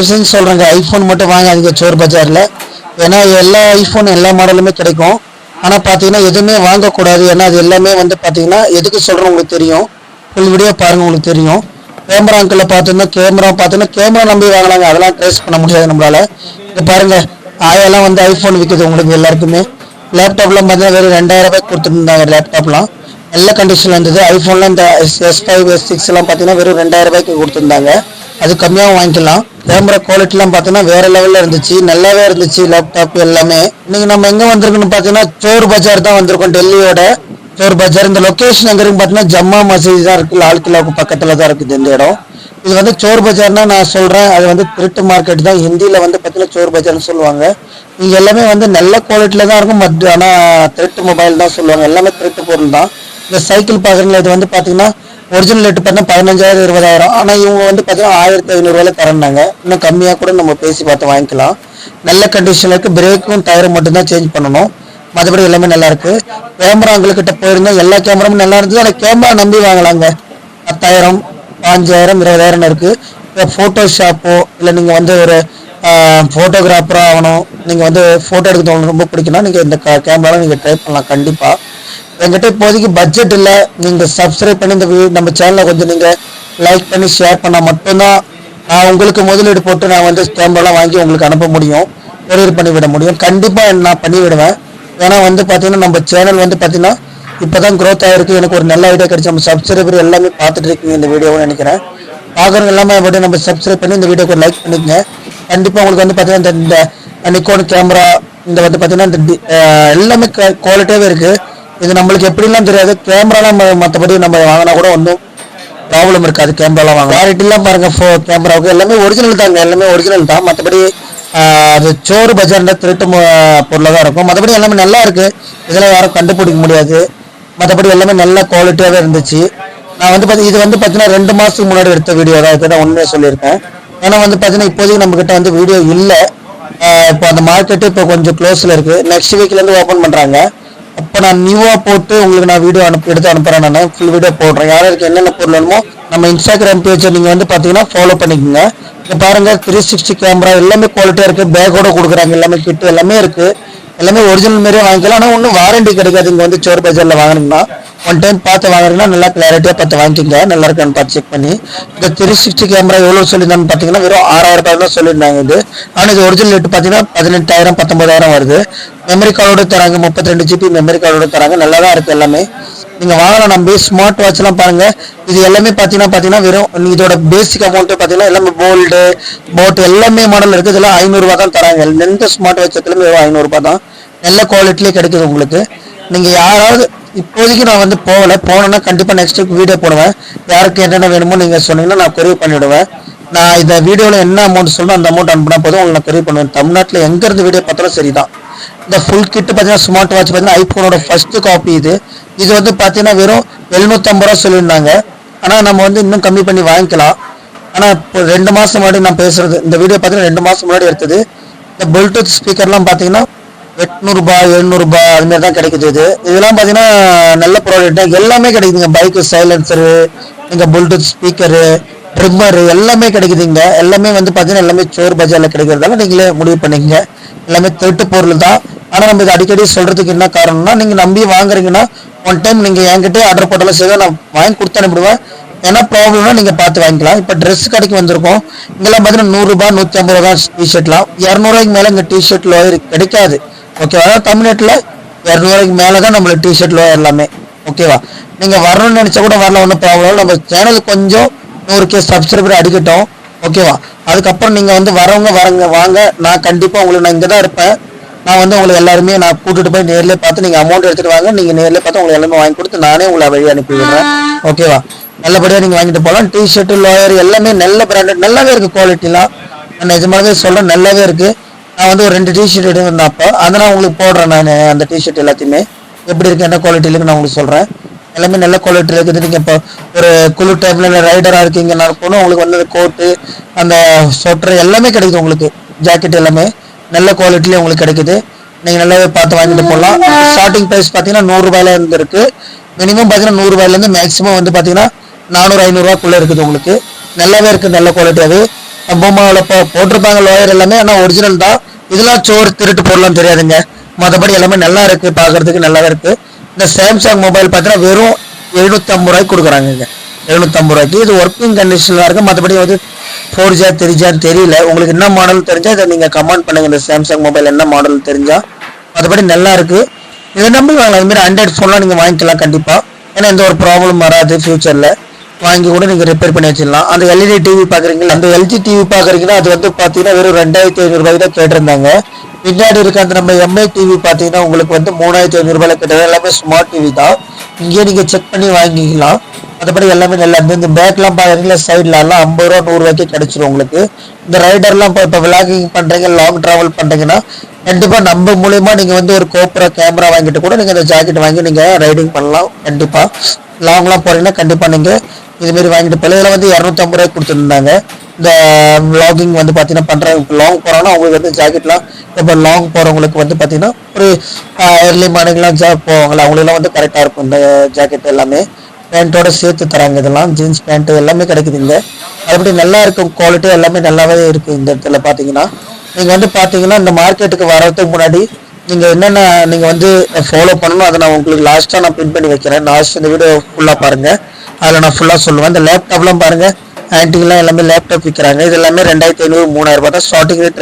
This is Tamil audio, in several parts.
டிசைன் சொல்கிறேங்க ஐஃபோன் மட்டும் வாங்காதீங்க சோர் பஜாரில். ஏன்னா எல்லா ஐஃபோன் எல்லா மாடலுமே கிடைக்கும். ஆனால் பார்த்தீங்கன்னா எதுவுமே வாங்கக்கூடாது. ஏன்னா அது எல்லாமே வந்து பார்த்தீங்கன்னா எதுக்கு சொல்கிறோம் உங்களுக்கு தெரியும். ஃபுல் வீடியோ பாருங்கள் உங்களுக்கு தெரியும். கேமரா அங்கிளில் பார்த்தீங்கன்னா கேமரா பார்த்தீங்கன்னா கேமரா நம்பி வாங்கலாங்க அதெல்லாம் ட்ரேஸ் பண்ண முடியாது நம்மளால. இங்கே பாருங்கள் ஆயெல்லாம் வந்து ஐஃபோன் விற்குது உங்களுக்கு எல்லாருக்குமே. லேப்டாப்லாம் பார்த்தீங்கன்னா வெறும் ரெண்டாயிரம் ரூபாய்க்கு கொடுத்துருந்தாங்க லேப்டாப்லாம் நல்ல கண்டிஷனில் இருந்தது. ஐஃபோனில் இந்த எஸ் ஃபைவ் எஸ் சிக்ஸ் எல்லாம் பார்த்தீங்கன்னா வெறும் ரெண்டாயிரம் ரூபாய்க்கு கொடுத்துருந்தாங்க. அது கம்மியாகவும் வாங்கிக்கலாம். கேமரா குவாலிட்டிலாம் பார்த்தீங்கன்னா வேற லெவலில் இருந்துச்சு. நல்லாவே இருந்துச்சு லேப்டாப் எல்லாமே. இன்னைக்கு நம்ம எங்கே வந்திருக்குன்னு பார்த்தீங்கன்னா சோர் பஜார் தான் வந்திருக்கோம் டெல்லியோட. சோர் பஜார். இந்த லொக்கேஷன் எங்க இருக்குன்னு பார்த்தீங்கன்னா ஜம்மா மசீதி தான் இருக்கு. லால் கிலாவுக்கு பக்கத்தில் தான் இருக்குது இந்த இடம். இது வந்து சோர் பஜார்னா நான் சொல்றேன். அது வந்து திருட்டு மார்க்கெட் தான். ஹிந்தியில் வந்து பார்த்தீங்கன்னா சோர் பஜார்னு சொல்லுவாங்க. இங்க எல்லாமே வந்து நல்ல குவாலிட்டியில் தான் இருக்கும். பட் ஆனால் திருட்டு மொபைல் தான் சொல்லுவாங்க. எல்லாமே திருட்டு பொருள் தான். இந்த சைக்கிள் பார்க்குறீங்களா இது வந்து பார்த்தீங்கன்னா ஒரிஜினல் ரேட்டு பார்த்தீங்கன்னா பதினஞ்சாயிரம் இருபதாயிரம். ஆனால் இவங்க வந்து பார்த்தீங்கன்னா ஆயிரத்தி ஐநூறுரூவாயில் தரேன்னாங்க. இன்னும் கம்மியாக கூட நம்ம பேசி பார்த்து வாங்கிக்கலாம். நல்ல கண்டிஷனில் இருக்குது பிரேக்கும் டயரும் மட்டும்தான் சேஞ்ச் பண்ணணும். மற்றபடி எல்லாமே நல்லாயிருக்கு கேமரா உங்கள்கிட்ட போயிருந்தோம் எல்லா கேமராவும் நல்லா இருந்தது. ஆனால் கேமரா நம்பி வாங்கலாங்க. பத்தாயிரம் பாஞ்சாயிரம் இருபதாயிரம் இருக்குது இப்போ ஃபோட்டோஷாப்போ இல்லை நீங்கள் வந்து ஒரு ஃபோட்டோகிராஃபராக ஆகணும். நீங்கள் வந்து ஃபோட்டோ எடுக்கிறது ரொம்ப பிடிக்கும்னா நீங்கள் இந்த கேமராவில் நீங்கள் ட்ரை பண்ணலாம் கண்டிப்பாக என்கிட்ட இப்போதைக்கு பட்ஜெட் இல்லை. நீங்கள் சப்ஸ்கிரைப் பண்ணி இந்த நம்ம சேனலை கொஞ்சம் நீங்கள் லைக் பண்ணி ஷேர் பண்ணால் மட்டும்தான் நான் உங்களுக்கு முதலீடு போட்டு நான் வந்து கேமராலாம் வாங்கி உங்களுக்கு அனுப்ப முடியும். கொரியர் பண்ணி விட முடியும். கண்டிப்பாக நான் பண்ணிவிடுவேன். ஏன்னா வந்து பார்த்தீங்கன்னா நம்ம சேனல் வந்து பார்த்தீங்கன்னா இப்போ தான் க்ரோத் ஆகிருக்கு எனக்கு ஒரு நல்ல ஐடியா கிடைச்சி. நம்ம சப்ஸ்கிரைபர் எல்லாமே பார்த்துட்டு இருக்கீங்க இந்த வீடியோவை நினைக்கிறேன். பார்க்குறவங்க எல்லாமே அப்படியே நம்ம சப்ஸ்கிரைப் பண்ணி இந்த வீடியோக்கு லைக் பண்ணிக்கங்க. கண்டிப்பாக உங்களுக்கு வந்து பார்த்தீங்கன்னா இந்த நிக்கோன் கேமரா இந்த வந்து பார்த்தீங்கன்னா இந்த எல்லாமே குவாலிட்டியாகவே இருக்குது இது நம்மளுக்கு எப்படிலாம் தெரியாது. கேமராலாம் மற்றபடி நம்ம வாங்கினா கூட ஒன்றும் ப்ராப்ளம் இருக்காது. கேமராலாம் வாங்க குவாலிட்டிலாம் பாருங்கள் ஃபோ கேமராவுக்கு எல்லாமே ஒரிஜினல் தாங்க. எல்லாமே ஒரிஜினல் தான். மற்றபடி அது சோறு பஜார்ன்ற திருட்டு பொருளாக தான் இருக்கும். மற்றபடி எல்லாமே நல்லா இருக்குது இதெல்லாம் யாரும் கண்டுபிடிக்க முடியாது. மற்றபடி எல்லாமே நல்ல குவாலிட்டியாகவே இருந்துச்சு. நான் வந்து பார்த்தீங்க இது வந்து பார்த்தீங்கன்னா ரெண்டு மாதத்துக்கு முன்னாடி எடுத்த வீடியோ தான். இப்போ தான் உண்மையாக சொல்லியிருக்கேன். ஏன்னா வந்து பார்த்தீங்கன்னா இப்போதைக்கு நம்மக்கிட்ட வந்து வீடியோ இல்லை. இப்போ அந்த மார்க்கெட்டு இப்போ கொஞ்சம் க்ளோஸில் இருக்குது நெக்ஸ்ட் வீக்லேருந்து ஓப்பன் பண்ணுறாங்க அப்போ நான் நியூவாக போட்டு உங்களுக்கு நான் வீடியோ அனுப்பி எடுத்து அனுப்புகிறேன் நான். ஃபுல் வீடியோ போடுறேன். யாருக்கு என்னென்ன பொருள் வேணுமோ நம்ம இன்ஸ்டாகிராம் பேஜை நீங்கள் வந்து பார்த்தீங்கன்னா ஃபாலோ பண்ணிக்கோங்க. இங்கே பாருங்கள் த்ரீ சிக்ஸ்டி கேமரா எல்லாமே குவாலிட்டியாக இருக்குது பேக்கோட கொடுக்குறாங்க. எல்லாமே கிட்டு எல்லாமே இருக்குது எல்லாமே ஒரிஜினல் மாதிரியே வாங்கிக்கலாம். ஆனால் ஒன்றும் வாரண்டி கிடைக்காது. இங்கே வந்து சோர் பஜாரில் வாங்கினீங்கன்னா ஒன் டைம் பார்த்து வாங்குறீங்கன்னா நல்லா கிளாரிட்டியாக பார்த்து வாங்கிக்கோங்க. நல்லா இருக்கான்னு பார்த்து செக் பண்ணி. இந்த த்ரீ சிக்ஸ்டி கேமரா எவ்வளோ சொல்லியிருந்தான்னு பார்த்தீங்கன்னா வெறும் ஆறாயிரம் ரூபாய் தான் சொல்லியிருந்தாங்க இது. ஆனால் இது ஒரிஜினல் ரேட்டு பார்த்தீங்கன்னா பதினெட்டாயிரம் பத்தொம்பதாயிரம் வருது. மெமரி கார்டோட தராங்க முப்பத்தி ரெண்டு ஜிபி மெமரி கார்டோட தராங்க. நல்லா தான் இருக்குது எல்லாமே. நீங்கள் வாங்கலாம் நம்பி ஸ்மார்ட் வாட்ச்லாம் பாருங்கள் இது எல்லாமே பார்த்தீங்கன்னா பார்த்தீங்கன்னா வெறும் இதோட பேசிக் அமௌண்ட்டு பார்த்தீங்கன்னா எல்லாமே போல்டு போட்டு எல்லாமே மாடல் இருக்குது இதெல்லாம் ஐநூறுரூவா தான் தராங்க. எந்த ஸ்மார்ட் வாட்ச் எல்லாமே வெறும் ஐநூறுரூபா தான். நல்ல குவாலிட்டிலே கிடைக்குது உங்களுக்கு. நீங்கள் யாராவது இப்போதைக்கு நான் வந்து போகலை. போனேன்னா கண்டிப்பாக நெக்ஸ்ட் வீக் வீடியோ போடுவேன். யாருக்கு என்னென்ன வேணுமோ நீங்கள் சொன்னீங்கன்னா நான் கொரியர் பண்ணிவிடுவேன் நான் இந்த வீடியோவில் என்ன அமௌண்ட் சொல்லணும் அந்த அமௌண்ட் அனுப்புனா போதும். உங்களுக்கு நான் கொரியர் பண்ணுவேன். தமிழ்நாட்டில் எங்கேருந்து வீடியோ பார்த்தாலும் சரி தான் இந்த ஃபுல் கிட்டு பார்த்தீங்கன்னா ஸ்மார்ட் வாட்ச் பார்த்தீங்கன்னா ஐஃபோனோட ஃபஸ்ட்டு காப்பி இது. இது வந்து பார்த்தீங்கன்னா வெறும் எழுநூற்றம்பது ரூபா சொல்லியிருந்தாங்க. ஆனால் நம்ம வந்து இன்னும் கம்மி பண்ணி வாங்கிக்கலாம். ஆனால் இப்போ ரெண்டு மாதம் முன்னாடி நான் பேசுகிறது இந்த வீடியோ பார்த்தீங்கன்னா ரெண்டு மாதம் முன்னாடி எடுத்தது. இந்த ப்ளூடூத் ஸ்பீக்கர்லாம் பார்த்தீங்கன்னா எட்நூறுபா எழுநூறுபா அதுமாரி தான் கிடைக்குது இது. இதெல்லாம் பார்த்தீங்கன்னா நல்ல ப்ராடக்ட் எல்லாமே கிடைக்குதுங்க. பைக்கு சைலன்சரு இங்கே ப்ளூடூத் ஸ்பீக்கரு ட்ரிம்மரு எல்லாமே கிடைக்குதுங்க. எல்லாமே வந்து பார்த்தீங்கன்னா எல்லாமே சோர் பஜாரில் கிடைக்கிறதால நீங்களே முடிவு பண்ணிக்கங்க. எல்லாமே திருட்டு பொருள் தான். ஆனால் நம்ம இதை அடிக்கடி சொல்கிறதுக்கு என்ன காரணம்னா நீங்கள் நம்பி வாங்குறீங்கன்னா ஒன் டைம் நீங்கள் என்கிட்ட ஆர்டர் போட்டாலும் சரி நான் வாங்கி கொடுத்து அனுப்பிடுவேன். ஏன்னா ப்ராப்ளம்னா நீங்கள் பார்த்து வாங்கிக்கலாம். இப்போ ட்ரெஸ் கடைக்கு வந்திருக்கோம். இங்கெல்லாம் பார்த்தீங்கன்னா நூறுரூபா நூற்றி ஐம்பது ரூபா டிஷர்ட்லாம் இரநூறுவாய்க்கு மேலே இங்கே டிஷர்ட் லோயர் கிடைக்காது. ஓகேவா அதாவது தமிழ்நாட்டில் இரநூறுவாய்க்கு மேலே தான் நம்மளுக்கு டிஷர்ட் லோயர் எல்லாமே. ஓகேவா நீங்கள் வரணும்னு நினச்சா கூட வரல ஒன்றும் ப்ராப்ளம் இல்லை. நம்ம சேனல் கொஞ்சம் நூறு கே சப்ஸ்கிரைபர் அடிக்கட்டும். ஓகேவா அதுக்கப்புறம் நீங்கள் வந்து வரவங்க வரங்க வாங்க. நான் கண்டிப்பாக உங்களுக்கு நான் இங்கே தான் இருப்பேன். நான் வந்து உங்களுக்கு எல்லாருமே நான் கூட்டிட்டு போய் நேரில் பார்த்து நீங்கள் அமௌண்ட் எடுத்துகிட்டு வாங்க. நீங்கள் நேரில் பார்த்து உங்களுக்கு எல்லாமே வாங்கி கொடுத்து நானே உங்களை வழி அனுப்பி விடுறேன். ஓகேவா நல்லபடியாக நீங்கள் வாங்கிட்டு போகலாம் டிஷர்ட்டு லோயர் எல்லாமே நல்ல பிராண்டட் நல்லாவே இருக்குது குவாலிட்டிலாம் நான் நிஜமாகவே சொல்கிறேன் நல்லாவே இருக்குது நான் வந்து ஒரு ரெண்டு டிஷர்ட் எடுத்திருந்தேன் அப்போ. அதை நான் உங்களுக்கு போடுறேன் நான் அந்த டிஷர்ட் எல்லாத்தையுமே. எப்படி இருக்குது என்ன குவாலிட்டி இருக்குன்னு நான் உங்களுக்கு சொல்கிறேன் எல்லாமே நல்ல குவாலிட்டி இருக்குது. நீங்கள் இப்போ ஒரு குழு டைம்ல ரைடராக இருக்கீங்கன்னா கூட உங்களுக்கு வந்து கோட்டு அந்த சொட்டர் எல்லாமே கிடைக்குது உங்களுக்கு. ஜாக்கெட் எல்லாமே நல்ல குவாலிட்டிலே உங்களுக்கு கிடைக்குது. நீங்கள் நல்லாவே பார்த்து வாங்கிட்டு போகலாம் ஸ்டார்டிங் ப்ரைஸ் பார்த்தீங்கன்னா நூறுரூபாயில இருந்து இருக்கு. மினிமம் பார்த்தீங்கன்னா நூறுரூபாயிலேருந்து மேக்ஸிமம் வந்து பார்த்தீங்கன்னா நானூறு ஐநூறுரூவாக்குள்ளே இருக்குது உங்களுக்கு. நல்லாவே இருக்குது நல்ல குவாலிட்டியாகவே பொம்மாவில் போ போட்டிருப்பாங்க லோயர் எல்லாமே ஆனால் ஒரிஜினல் தான். இதெல்லாம் சோறு திருட்டு பொருளாம் தெரியாதுங்க. மற்றபடி எல்லாமே நல்லா இருக்கு பார்க்கறதுக்கு நல்லா இருக்கு. இந்த சாம்சங் மொபைல் பார்த்தீங்கன்னா வெறும் எழுநூத்தம்பது ரூபாய்க்கு கொடுக்குறாங்க எழுநூத்தம்பது ரூபாய்க்கு. இது ஒர்க்கிங் கண்டிஷனில் இருக்குது மற்றபடி வந்து ஃபோர் ஜா த்ரீ ஜான்னு தெரியல. உங்களுக்கு என்ன மாடல் தெரிஞ்சால் இதை நீங்கள் கமெண்ட் பண்ணுங்க. இந்த சாம்சங் மொபைல் என்ன மாடல் தெரிஞ்சால் மற்றபடி நல்லா இருக்குது இதை நம்பி வாங்கலாம். இது மாதிரி ஆண்ட்ராய்ட் ஃபோன்லாம் நீங்கள் வாங்கிக்கலாம் கண்டிப்பாக ஏன்னா எந்த ஒரு ப்ராப்ளம் வராது ஃபியூச்சரில் வாங்கி கூட நீங்கள் ரிப்பேர் பண்ணி வச்சிடலாம். அந்த எல்இடி டிவி பார்க்குறீங்களா அந்த எல்ஜி டிவி பார்க்குறீங்கன்னா அது வந்து பார்த்தீங்கன்னா வெறும் ரெண்டாயிரத்தி ஐநூறுபாய்க்கு தான் கேட்டிருந்தாங்க. பின்னாடி இருக்க அந்த நம்ம எம்ஐ டிவி பார்த்தீங்கன்னா உங்களுக்கு வந்து மூணாயிரத்தி ஐநூறுபாயில கிட்ட எல்லாமே ஸ்மார்ட் டிவி தான். இங்கேயே நீங்கள் செக் பண்ணி வாங்கிக்கலாம். மற்றபடி எல்லாமே நல்லா இருந்து இந்த பேக்லாம் பார்க்குறீங்களா சைட்லலாம் ஐம்பது ரூபா நூறுரூவாய்க்கு கிடச்சிரும் உங்களுக்கு. இந்த ரைடர்லாம் இப்போ இப்போ விளாகிங் பண்ணுறீங்க லாங் ட்ராவல் பண்ணுறீங்கன்னா கண்டிப்பாக நம்ம மூலயமா நீங்கள் வந்து ஒரு கோப்ரா கேமரா வாங்கிட்டு கூட நீங்கள் இந்த ஜாக்கெட் வாங்கி நீங்கள் ரைடிங் பண்ணலாம். கண்டிப்பாக லாங்லாம் போகிறீங்கன்னா கண்டிப்பாக நீங்கள் இதுமாரி வாங்கிட்டு போகலாம். இதில் வந்து இரநூத்தம்பது ரூபாய்க்கு கொடுத்துருந்தாங்க. இந்த vlogging வந்து பார்த்தீங்கன்னா பண்ணுறவங்க லாங் போகிறாங்கன்னா அவங்களுக்கு வந்து ஜாக்கெட்லாம் இப்போ லாங் போகிறவங்களுக்கு வந்து பார்த்தீங்கன்னா ஒரு ஏர்லி மார்னிங்லாம் ஜாப் போவாங்களா அவங்களெல்லாம் வந்து கரெக்டாக இருக்கும். இந்த ஜாக்கெட் எல்லாமே. பேண்ட்டோட சேர்த்து தராங்க இதெல்லாம். ஜீன்ஸ் பேண்ட்டு எல்லாமே கிடைக்குது இங்கே. அதுபடி நல்லா இருக்கும். குவாலிட்டி எல்லாமே நல்லாவே இருக்கும் இந்த இடத்துல பார்த்தீங்கன்னா நீங்கள் வந்து பார்த்தீங்கன்னா இந்த மார்க்கெட்டுக்கு வர்றதுக்கு முன்னாடி நீங்கள் என்னென்ன நீங்கள் வந்து ஃபாலோ பண்ணணும் அதை நான் உங்களுக்கு லாஸ்ட்டாக நான் பின் பண்ணி வைக்கிறேன். லாஸ்ட் இந்த வீடியோ ஃபுல்லாக பாருங்கள் அதில் நான் ஃபுல்லாக சொல்லுவேன். இந்த லேப்டாப்லாம் பாருங்கள் ஆன்டிங்கெலாம் எல்லாமே லேப்டாப் விற்கிறாங்க இது எல்லாமே ரெண்டாயிரத்தி ஐநூறு மூணாயிரம் ரூபாய் தான் ஸ்டார்டிங் ரேட்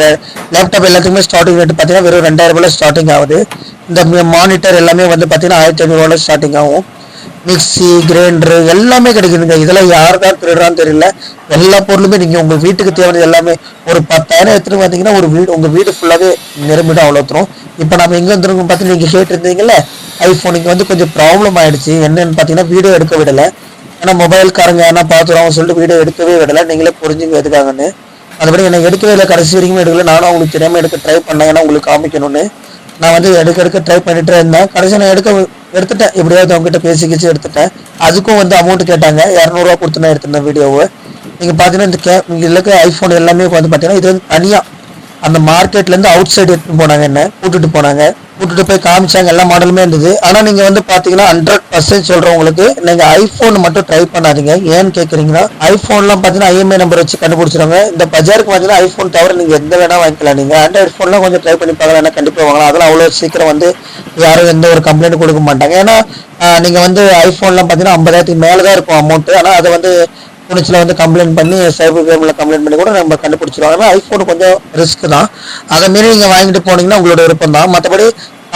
லேப்டாப் எல்லாத்துக்குமே ஸ்டார்டிங் ரேட் பார்த்தீங்கன்னா வெறும் ரெண்டாயிரம் ரூபாய் ஸ்டார்டிங் ஆகுது. இந்த மானிட்டர் எல்லாமே வந்து பார்த்தீங்கன்னா ஆயிரத்தி ஐநூறுவாயில் ஸ்டார்டிங் ஆகும். மிக்சி கிரைண்டரு எல்லாமே கிடைக்குதுங்க. இதெல்லாம் யார் தான் திருடுறான்னு தெரியல. எல்லா பொருளுமே நீங்கள் உங்கள் வீட்டுக்கு தேவையானது எல்லாமே ஒரு பத்தாயிரம் எடுத்துகிட்டு பார்த்தீங்கன்னா ஒரு வீடு உங்கள் வீடு ஃபுல்லாகவே நிரம்பிடும் அவ்வளோ தரும் இப்போ நம்ம எங்கே வந்துருக்கோம் பார்த்து நீங்கள் கேட்டிருந்தீங்கல்ல ஐஃபோன் இங்கே வந்து கொஞ்சம் ப்ராப்ளம் ஆயிடுச்சு. என்னன்னு பார்த்தீங்கன்னா வீடியோ எடுக்க விடலை. ஏன்னா மொபைல்காரங்க என்ன பார்த்துருவாங்க சொல்லிட்டு வீடியோ எடுக்கவே விடலை. நீங்களே புரிஞ்சுங்க எதுக்காகன்னு. அதுபடி என்னை எடுக்கவே இல்லை கடைசி வரைக்கும் எடுக்கல. நானும் உங்களுக்கு தெரியாமல் எடுக்க ட்ரை பண்ணேன். ஏன்னா உங்களுக்கு காமிக்கணும்னு. நான் வந்து எடுக்க எடுக்க ட்ரை பண்ணிட்டு இருந்தேன். கடைசி நான் எடுக்க எடுத்துட்டேன். எப்படியாவது அவங்ககிட்ட பேசிக்கிச்சு எடுத்துட்டேன். அதுக்கும் வந்து அமௌண்ட் கேட்டாங்க. இரநூறுவா கொடுத்து நான் எடுத்திருந்தேன் வீடியோவை. நீங்கள் பார்த்தீங்கன்னா இந்த கே இருக்க ஐஃபோன் எல்லாமே வந்து பார்த்தீங்கன்னா இது வந்து தனியாக அந்த மார்க்கெட்லேருந்து அவுட் சைடு எடுத்துகிட்டு போனாங்க என்ன கூட்டிட்டு போனாங்க. கூட்டிட்டு போய் காமிச்சாங்க எல்லா மாடலுமே இருந்தது. ஆனால் நீங்கள் வந்து பார்த்தீங்கன்னா ஹண்ட்ரட் பர்சன்ட் சொல்கிறவங்களுக்கு நீங்கள் ஐஃபோன் மட்டும் ட்ரை பண்ணாதீங்க. ஏன்னு கேட்குறீங்கன்னா ஐஃபோன்லாம் பார்த்தீங்கன்னா ஐஎம்ஐ நம்பர் வச்சு கண்டுபிடிச்சிருவாங்க. இந்த பஜாருக்கு பார்த்தீங்கன்னா ஐஃபோன் தவிர நீங்கள் எந்த வேணா வாங்கிக்கலாம். நீங்கள் ஆண்ட்ராய்ட் ஃபோன்லாம் கொஞ்சம் ட்ரை பண்ணி பார்க்கலாம் ஏன்னா கண்டிப்பாக வாங்கலாம். அதெல்லாம் அவ்வளோ சீக்கிரம் வந்து யாரும் எந்த ஒரு கம்ப்ளைண்ட் கொடுக்க மாட்டாங்க. ஏன்னா நீங்கள் நீங்க வந்து ஐஃபோன்லாம் பார்த்தீங்கன்னா ஐம்பதாயிரத்துக்கு மேலே தான் இருக்கும் அமௌண்ட் ஆனால் அதை வந்து துணிச்சில் வந்து கம்ப்ளைண்ட் பண்ணி சைபர் கிரைமில் கம்ப்ளைண்ட் பண்ணி கூட நம்ம கண்டுபிடிச்சிருவாங்க. ஆனால் ஐஃபோன் கொஞ்சம் ரிஸ்க் தான். அதை மீறி நீங்கள் வாங்கிட்டு போனீங்கன்னா உங்களோட விருப்பம் தான். மற்றபடி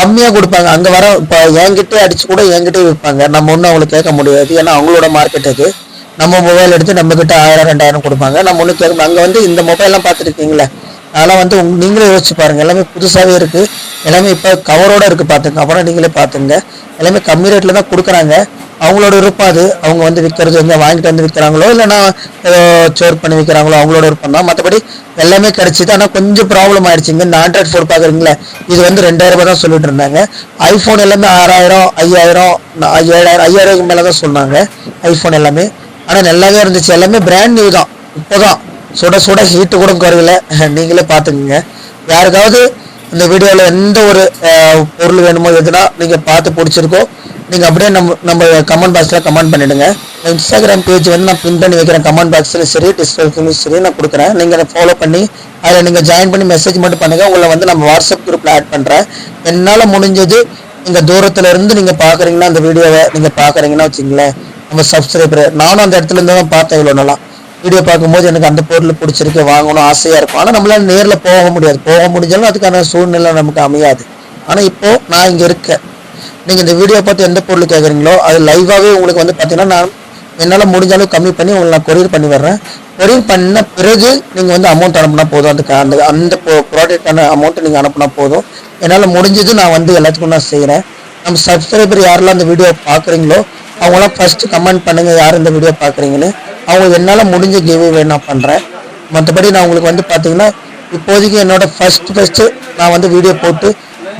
கம்மியாக கொடுப்பாங்க. அங்கே வர இப்போ என்கிட்டே அடிச்சு கூட என்கிட்டே விற்பாங்க. நம்ம ஒன்றும் அவங்களுக்கு கேட்க முடியாது. ஏன்னா அவங்களோட மார்க்கெட்டுக்கு நம்ம மொபைல் எடுத்து நம்ம கிட்ட ஆயிரம் ரெண்டாயிரம் கொடுப்பாங்க. நம்ம ஒன்றும் கேட்க அங்கே வந்து இந்த மொபைல்லாம் பார்த்துருக்கீங்களே அதெல்லாம் வந்து உங் நீங்களே யோசிச்சு பாருங்க. எல்லாமே புதுசாகவே இருக்குது எல்லாமே இப்போ கவரோட இருக்குது பார்த்துங்க. அப்புறம் நீங்களே பார்த்துங்க. எல்லாமே கம்மி ரேட்டில் தான் கொடுக்குறாங்க. அவங்களோட விருப்பம் அது. அவங்க வந்து விற்கிறது எங்கே வாங்கிட்டு வந்து விற்கிறாங்களோ இல்லைன்னா ஏதோ சோர் பண்ணி விற்கிறாங்களோ அவங்களோட விருப்பம் தான். மற்றபடி எல்லாமே கிடச்சிது. ஆனால் கொஞ்சம் ப்ராப்ளம் ஆயிடுச்சுங்க இந்த ஆண்ட்ராய்ட் ஃபோன் பார்க்குறீங்களே இது வந்து ரெண்டாயிரம் ரூபாய் தான் சொல்லிட்டு இருந்தாங்க. ஐஃபோன் எல்லாமே ஆறாயிரம் ஐயாயிரம் ஏழாயிரம் ஐயாயிரம் மேலே தான் சொன்னாங்க. ஐஃபோன் எல்லாமே. ஆனால் நல்லாவே இருந்துச்சு. எல்லாமே பிராண்ட் நியூ தான். இப்போ தான் சுட சுட ஹீட்டு கூட குறையில. நீங்களே பார்த்துக்குங்க யாருக்காவது இந்த வீடியோவில் எந்த ஒரு பொருள் வேணுமோ எதுனா நீங்கள் பார்த்து பிடிச்சிருக்கோ நீங்கள் அப்படியே நம்ம நம்ம கமெண்ட் பாக்ஸில் கமெண்ட் பண்ணிடுங்க. இன்ஸ்டாகிராம் பேஜ் வந்து நான் பின் பண்ணி வைக்கிறேன். கமெண்ட் பாக்ஸில் சரி டிஸ்கிரிப்ஷன்லையும் சரி நான் கொடுக்குறேன். நீங்கள் அதை ஃபாலோ பண்ணி அதில் நீங்கள் ஜாயின் பண்ணி மெசேஜ் மட்டும் பண்ணுங்கள் உங்களை வந்து நம்ம வாட்ஸ்அப் குரூப்பில் ஆட் பண்ணுறேன் என்னால் முடிஞ்சது நீங்கள் தூரத்தில் இருந்து நீங்கள் பார்க்குறீங்கன்னா அந்த வீடியோவை நீங்கள் பார்க்குறீங்கன்னா வச்சுங்களேன் நம்ம சப்ஸ்கிரைபர் நானும் அந்த இடத்துல இருந்து தான் பார்த்தேன் இவ்வளோ நல்லா வீடியோ பார்க்கும்போது எனக்கு அந்த பொருள் பிடிச்சிருக்கு வாங்கணும் ஆசையாக இருக்கும். ஆனால் நம்மளால் நேரில் போக முடியாது. போக முடிஞ்சாலும் அதுக்கான சூழ்நிலை நமக்கு அமையாது. ஆனால் இப்போது நான் இங்கே இருக்கேன். நீங்கள் இந்த வீடியோ பார்த்து எந்த பொருள் கேட்குறீங்களோ அது லைவாகவே உங்களுக்கு வந்து பார்த்தீங்கன்னா நான் என்னால் முடிஞ்ச அளவு கம்மி பண்ணி உங்களுக்கு நான் கொரியர் பண்ணி வர்றேன். கொரியர் பண்ண பிறகு நீங்கள் வந்து அமௌண்ட் அனுப்புனா போதும். அதுக்கு அந்த அந்த ப்ராடக்டான அமௌண்ட்டை நீங்கள் அனுப்புனா போதும். என்னால் முடிஞ்சது நான் வந்து எல்லாத்துக்கும் நான் செய்கிறேன் நம்ம சப்ஸ்கிரைபர் யாரெல்லாம் அந்த வீடியோ பார்க்குறீங்களோ அவங்களாம் ஃபஸ்ட்டு கமெண்ட் பண்ணுங்கள் யார் இந்த வீடியோ பார்க்குறீங்கன்னு. அவங்க என்னால் முடிஞ்ச கிவ்வே நான் பண்ணுறேன் மற்றபடி நான் உங்களுக்கு வந்து பார்த்தீங்கன்னா இப்போதைக்கு என்னோட ஃபர்ஸ்ட் ஃபஸ்ட்டு நான் வந்து வீடியோ போட்டு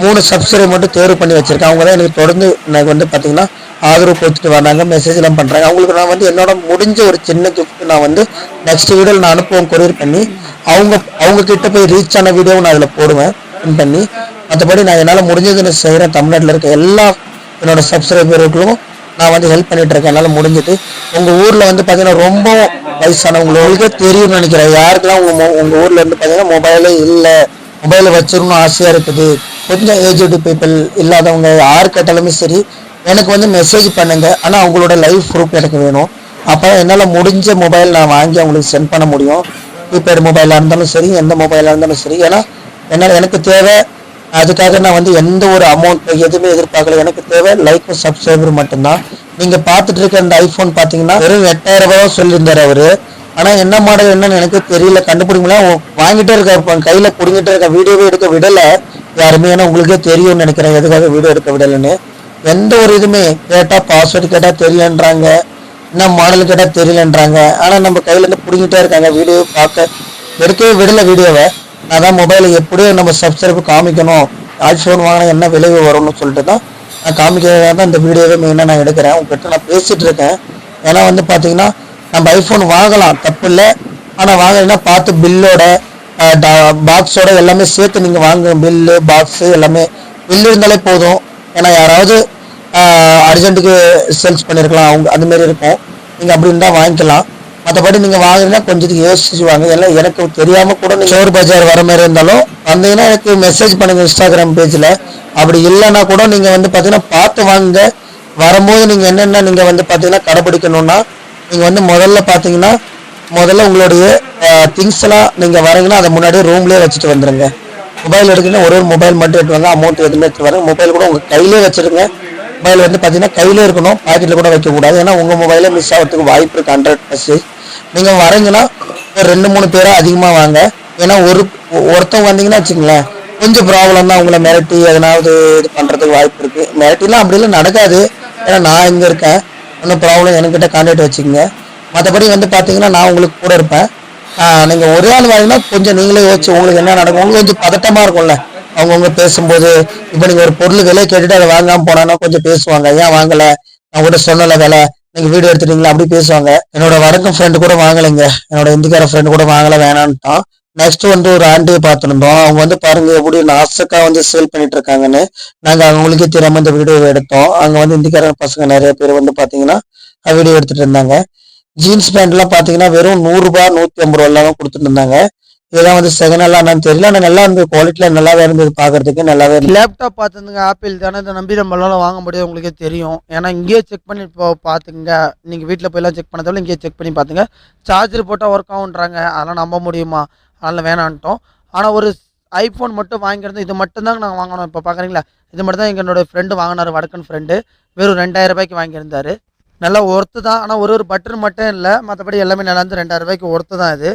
மூணு சப்ஸ்கிரைப் மட்டும் தேர்வு பண்ணி வச்சிருக்கேன். அவங்க தான் எனக்கு தொடர்ந்து எனக்கு வந்து பார்த்தீங்கன்னா ஆதரவு கொடுத்துட்டு வராங்க மெசேஜ் எல்லாம் பண்ணுறாங்க அவங்களுக்கு நான் வந்து என்னோட முடிஞ்ச ஒரு சின்ன கிஃப்ட் நான் வந்து நெக்ஸ்ட் வீடியோவில் நான் அனுப்புவேன் கொரியர் பண்ணி. அவங்க அவங்க கிட்ட போய் ரீச் ஆன வீடியோவும் நான் அதில் போடுவேன் பின் பண்ணி. மற்றபடி நான் என்னால் முடிஞ்சது நான் செய்கிறேன் தமிழ்நாட்டில் இருக்க எல்லா என்னோட சப்ஸ்கிரைபர்களுக்கும் நான் வந்து ஹெல்ப் பண்ணிட்டு இருக்கேன். என்னால் முடிஞ்சது உங்கள் ஊரில் வந்து பார்த்தீங்கன்னா ரொம்ப வயசானவங்களுக்கே தெரியும்னு நினைக்கிறேன். யாருக்கெல்லாம் உங்கள் உங்கள் ஊரில் இருந்து பார்த்தீங்கன்னா மொபைலே இல்லை. மொபைலில் வச்சிடணும்னு ஆசையாக இருக்குது. கொஞ்சம் ஏஜ்டு பீப்புள் இல்லாதவங்க யார் கேட்டாலுமே சரி எனக்கு வந்து மெசேஜ் பண்ணுங்க. ஆனால் அவங்களோட லைஃப் ப்ரூஃப் எனக்கு வேணும். அப்போ என்னால் முடிஞ்ச மொபைல் நான் வாங்கி அவங்களுக்கு சென்ட் பண்ண முடியும். கீபேட் மொபைலாக இருந்தாலும் சரி எந்த மொபைலாக இருந்தாலும் சரி. ஏன்னா என்னால் எனக்கு தேவை அதுக்காக நான் வந்து எந்த ஒரு அமௌண்ட் எதுவுமே எதிர்பார்க்கல. எனக்கு தேவை லைக் சப்ஸ்கிரைபர் மட்டும்தான். நீங்க பார்த்துட்டு இருக்க அந்த ஐஃபோன் பார்த்தீங்கன்னா வெறும் எட்டாயிரம் ரூபாய் சொல்லியிருந்தார் அவரு. ஆனா என்ன மாடல் என்னன்னு எனக்கு தெரியல. கண்டுபிடிக்கல. வாங்கிட்டே இருக்க கையில் கையில புடிங்கிட்டே இருக்க. வீடியோவே எடுக்க விடல. யாருமே ஏன்னா உங்களுக்கே தெரியும்னு நினைக்கிறேன் எதுக்காக வீடியோ எடுக்க விடலன்னு எந்த ஒரு இதுவுமே கேட்டால் பாஸ்வேர்டு கேட்டால் தெரியலன்றாங்க. என்ன மாடல் கேட்டால் தெரியலன்றாங்க. ஆனால் நம்ம கையிலேருந்து பிடிங்கிட்டே இருக்காங்க வீடியோ பார்க்க. எடுக்கவே விடலை வீடியோவை. நான் தான் மொபைலை எப்படியும் நம்ம சப்ஸ்கிரைப் காமிக்கணும். ஐஃபோன் வாங்கினா என்ன விளைவு வரும்னு சொல்லிட்டு தான் நான் காமிக்கிறதாக தான் இந்த வீடியோவே மெயினாக நான் எடுக்கிறேன். உங்கள்கிட்ட நான் பேசிகிட்டு இருக்கேன். ஏன்னா வந்து பார்த்தீங்கன்னா நம்ம ஐஃபோன் வாங்கலாம் தப்பு இல்லை ஆனால் வாங்கலைன்னா பார்த்து பில்லோட பாக்ஸோட எல்லாமே சேர்த்து நீங்கள் வாங்க பில்லு பாக்ஸு எல்லாமே. பில்லு இருந்தாலே போதும். ஏன்னா யாராவது அர்ஜென்ட்டுக்கு சேல்ஸ் பண்ணியிருக்கலாம் அவங்க அந்த மாதிரி இருக்கும். நீங்கள் அப்படி இருந்தால் வாங்கிக்கலாம். மற்றபடி நீங்கள் வாங்குறீங்கன்னா கொஞ்சத்துக்கு யோசிச்சு வாங்க. எல்லாம் எனக்கு தெரியாமல் கூட நீங்கள் சோர் பஜார் வர மாதிரி இருந்தாலும் வந்தீங்கன்னா எனக்கு மெசேஜ் பண்ணுங்கள் இன்ஸ்டாகிராம் பேஜில் அப்படி இல்லைன்னா கூட நீங்கள் வந்து பார்த்தீங்கன்னா பார்த்து வாங்குங்க. வரும்போது நீங்கள் என்னென்ன நீங்கள் வந்து பார்த்தீங்கன்னா கடைப்பிடிக்கணும்னா நீங்கள் வந்து முதல்ல பார்த்தீங்கன்னா முதல்ல உங்களுடைய திங்ஸ் எல்லாம் நீங்கள் வரீங்கன்னா அதை முன்னாடியே ரூம்லேயே வச்சுட்டு வந்துருங்க. மொபைல் எடுக்கணும் ஒரு ஒரு மொபைல் மட்டும் எடுத்து வாங்க அமௌண்ட் எதுவுமே எடுத்து வரேன் மொபைல் கூட உங்கள் கையிலே வச்சிருங்க. மொபைல் வந்து பார்த்தீங்கன்னா கையிலே இருக்கணும் பாக்கெட்டில் கூட வைக்கக்கூடாது. ஏன்னா உங்கள் மொபைலே மிஸ் ஆகிறதுக்கு வாய்ப்பு இருக்குது ஹண்ட்ரட் பர்சன்ட் நீங்கள் வரீங்கன்னா ஒரு ரெண்டு மூணு பேராக அதிகமாக வாங்க. ஏன்னா ஒரு ஒருத்தவங்க வந்தீங்கன்னா வச்சுங்களேன் கொஞ்சம் ப்ராப்ளம் தான் உங்களை மிரட்டி எதனாவது இது பண்ணுறதுக்கு வாய்ப்பு இருக்குது மிரட்டிலாம் அப்படிலாம் நடக்காது. ஏன்னா நான் இங்கே இருக்கேன். ஒன்றும் ப்ராப்ளம் என்கிட்ட கான்டாக்ட் வச்சுக்கோங்க. மற்றபடி வந்து பார்த்தீங்கன்னா நான் உங்களுக்கு கூட இருப்பேன். நீங்கள் ஒரு ஒரே ஆள் வாங்கினா கொஞ்சம் நீங்களே யோசிச்சு உங்களுக்கு என்ன நடக்கும். உங்களுக்கு கொஞ்சம் பதட்டமாக இருக்கும்ல. அவங்கவுங்க பேசும்போது இப்போ நீங்கள் ஒரு பொருள் விலை கேட்டுட்டு அதை வாங்காமல் போனான்னா கொஞ்சம் பேசுவாங்க. ஏன் வாங்கலை? நான் கூட சொன்னல விலை. நீங்கள் வீடியோ எடுத்துட்டீங்களா? அப்படி பேசுவாங்க. என்னோட வடக்கம் ஃப்ரெண்டு கூட வாங்கலைங்க. என்னோட இந்திக்கார ஃப்ரெண்டு கூட வாங்கலை வேணான்ட்டான். நெக்ஸ்ட் வந்து ஒரு ஆண்டியை பார்த்துருந்தோம். அவங்க வந்து பாருங்க எப்படி நாசக்கா வந்து சேல் பண்ணிட்டு இருக்காங்கன்னு. நாங்கள் அவங்களுக்கே தெரியாம இந்த வீடியோ எடுத்தோம். அங்கே வந்து இந்திக்கார பசங்க நிறைய பேர் வந்து பார்த்தீங்கன்னா வீடியோ எடுத்துட்டு இருந்தாங்க. ஜீன்ஸ் பேண்ட்லாம் பார்த்தீங்கன்னா வெறும் நூறுரூபா நூற்றி ஐம்பது ரூபா தான் கொடுத்துட்டு இருந்தாங்க. இதெல்லாம் வந்து செகண்ட் எல்லாம் என்னன்னு தெரியல. ஆனால் நல்லா இருந்தது. குவாலிட்டியில் நல்லாவே இருந்தது. பார்க்கறதுக்கு நல்லாவே இருந்தது. லேப்டாப் பார்த்துருந்துங்க ஆப்பிள் தானே. இதை நம்பி நம்மளால வாங்க முடியாது. உங்களுக்கே தெரியும். ஏன்னா இங்கேயே செக் பண்ணி இப்போ பார்த்துங்க நீங்கள் வீட்டில் போயெல்லாம் செக் பண்ணதால இங்கேயே செக் பண்ணி பார்த்துங்க சார்ஜர் போட்டால் ஒர்க் ஆகுன்றாங்க அதெல்லாம் நம்ப முடியுமா? அதனால் வேணான்ட்டோம். ஆனால் ஒரு ஐஃபோன் மட்டும் வாங்கியிருந்தோம் இது மட்டும்தாங்க நாங்கள் வாங்கினோம் இப்போ பார்க்குறீங்களா இது மட்டும் தான் எங்களோட ஃப்ரெண்டு வாங்கினார் வடக்கன் ஃப்ரெண்டு வெறும் ரெண்டாயிரம் ரூபாய்க்கு வாங்கியிருந்தாரு. நல்லா ஒர்த்து தான் ஆனால் ஒரு ஒரு பட்டன் மட்டும் இல்லை. மற்றபடி எல்லாமே நல்லா இருந்து ரெண்டாயிரம் ரூபாய்க்கு ஒர்த்து தான் இது.